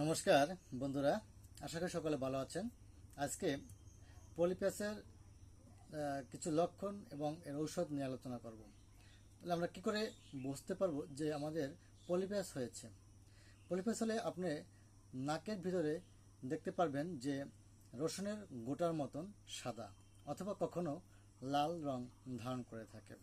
নমস্কার, বন্ধুরা। আশা করি সকলে ভালো আছেন। আজকে পলিপ্যাসের কিছু লক্ষণ এবং এর ঔষধ নিয়ে আলোচনা করব। তাহলে আমরা কি করে বুঝতে পারব যে আমাদের পলিপ্যাস হয়েছে? পলিপ্যাস হলে আপনি নাকের ভিতরে দেখতে পারবেন যে রসুনের গোটার মতন সাদা অথবা কখনো লাল রং ধারণ করে থাকে।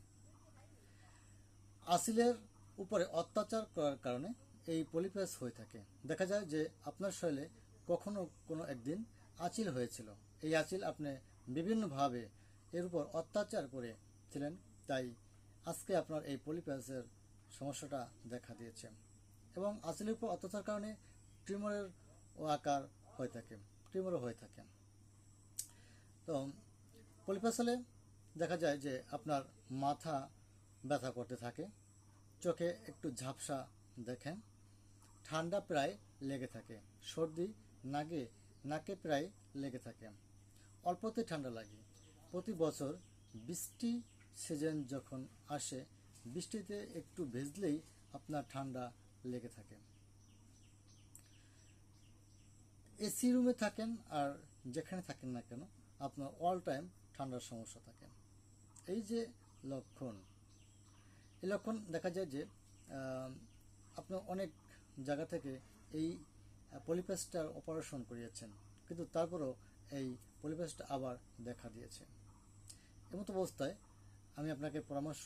আসিলের উপরে অত্যাচার করার কারণে এই পলিপ্যাস হয়ে থাকে। দেখা যায় যে আপনার শরীরে কখনো কোনো একদিন আচিল হয়েছিল। এই আচিল আপনি বিভিন্নভাবে এর উপর অত্যাচার করেছিলেন, তাই আজকে আপনার এই পলিপ্যাসের সমস্যাটা দেখা দিয়েছে এবং আচিলের উপর অত্যাচার কারণে টিউমারের ও আকার হয়ে থাকে, টিউমারও হয়ে থাকে। তো পলিপ্যাস হলে দেখা যায় যে আপনার মাথা ব্যথা করতে থাকে, চোখে একটু ঝাপসা দেখেন। ঠান্ডা প্রায় লেগে থাকে, সর্দি নাকে নাকে প্রায় লেগে থাকে। অল্পতে ঠান্ডা লাগে। প্রতি বছর বৃষ্টি সিজন যখন আসে, বৃষ্টিতে একটু ভেজলেই আপনার ঠান্ডা লেগে থাকে। এসি রুমে থাকেন আর যেখানে থাকেন না কেন, আপনার অল টাইম ঠান্ডার সমস্যা থাকে। এই যে লক্ষণ। এই লক্ষণ দেখা যায় যে আপনার অনেক জায়গা থেকে এই পলিপ্যাসটার অপারেশন করিয়েছেন। কিন্তু তারপরেও এই পলিপ্যাসটা আবার দেখা দিয়েছে। এমতো অবস্থায় আমি আপনাকে পরামর্শ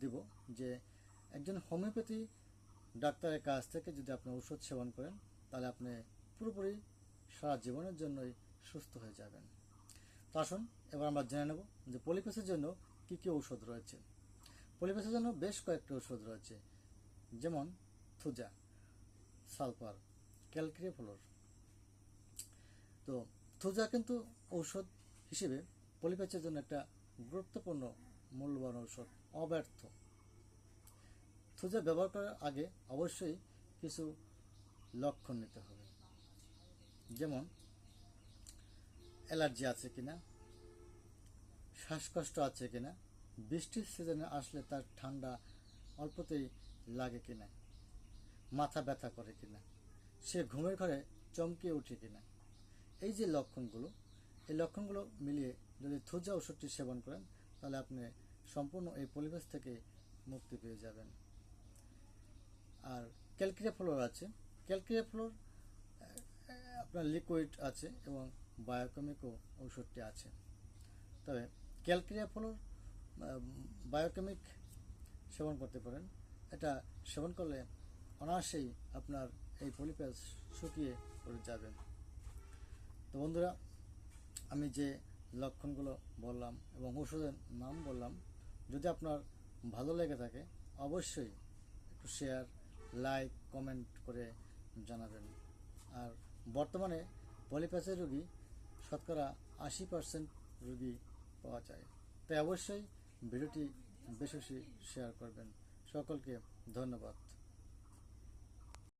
দিব যে একজন হোমিওপ্যাথি ডাক্তারের কাছ থেকে যদি আপনি ওষুধ সেবন করেন, তাহলে আপনি পুরোপুরি সারা জীবনের জন্যই সুস্থ হয়ে যাবেন। তো আসুন, এবার আমরা জেনে নেব যে পলিপ্যাসের জন্য কী কী ঔষধ রয়েছে। পলিপ্যাসের জন্য বেশ কয়েকটি ওষুধ রয়েছে, যেমন থুজা। সালফার ক্যালক্রিফ্লোর তো থুজা কিন্তু ঔষধ হিসেবে পলিপ্যাসের জন্য একটা গুরুত্বপূর্ণ মূল্যবান ঔষধ, অব্যর্থ। থুজা ব্যবহার করার আগে অবশ্যই কিছু লক্ষণ নিতে হবে। যেমন, অ্যালার্জি আছে কিনা, শ্বাসকষ্ট আছে কিনা, বৃষ্টির সিজনে আসলে তার ঠান্ডা অল্পতেই লাগে কিনা। মাথা ব্যথা করে কিনা, সে ঘুমের ঘরে চমকে ওঠে কিনা। এই যে লক্ষণগুলো, এই লক্ষণগুলো মিলিয়ে যদি থুজা ওষুধটি সেবন করেন, তাহলে আপনি সম্পূর্ণ এই পরিবেশ থেকে মুক্তি পেয়ে যাবেন। আর ক্যালকিরিয়া ফ্লোর আছে। ক্যালকিরিয়া ফ্লোর আপনার লিকুইড আছে এবং বায়োকেমিকও ঔষধটি আছে। তবে ক্যালকিরিয়া ফ্লোর বায়োকেমিক সেবন করতে পারেন। এটা সেবন করলে অনায়াসেই আপনার এই পলিপ্যাস শুকিয়ে পড়ে যাবে। তো বন্ধুরা, আমি যে লক্ষণগুলো বললাম এবং ওষুধের নাম বললাম, যদি আপনার ভালো লেগে থাকে, অবশ্যই একটু শেয়ার লাইক কমেন্ট করে জানাবেন। আর বর্তমানে পলিপ্যাসের রুগী শতকরা আশি পার্সেন্ট রুগী পাওয়া যায়। তাই অবশ্যই ভিডিওটি বেশি শেয়ার করবেন। সকলকে ধন্যবাদ।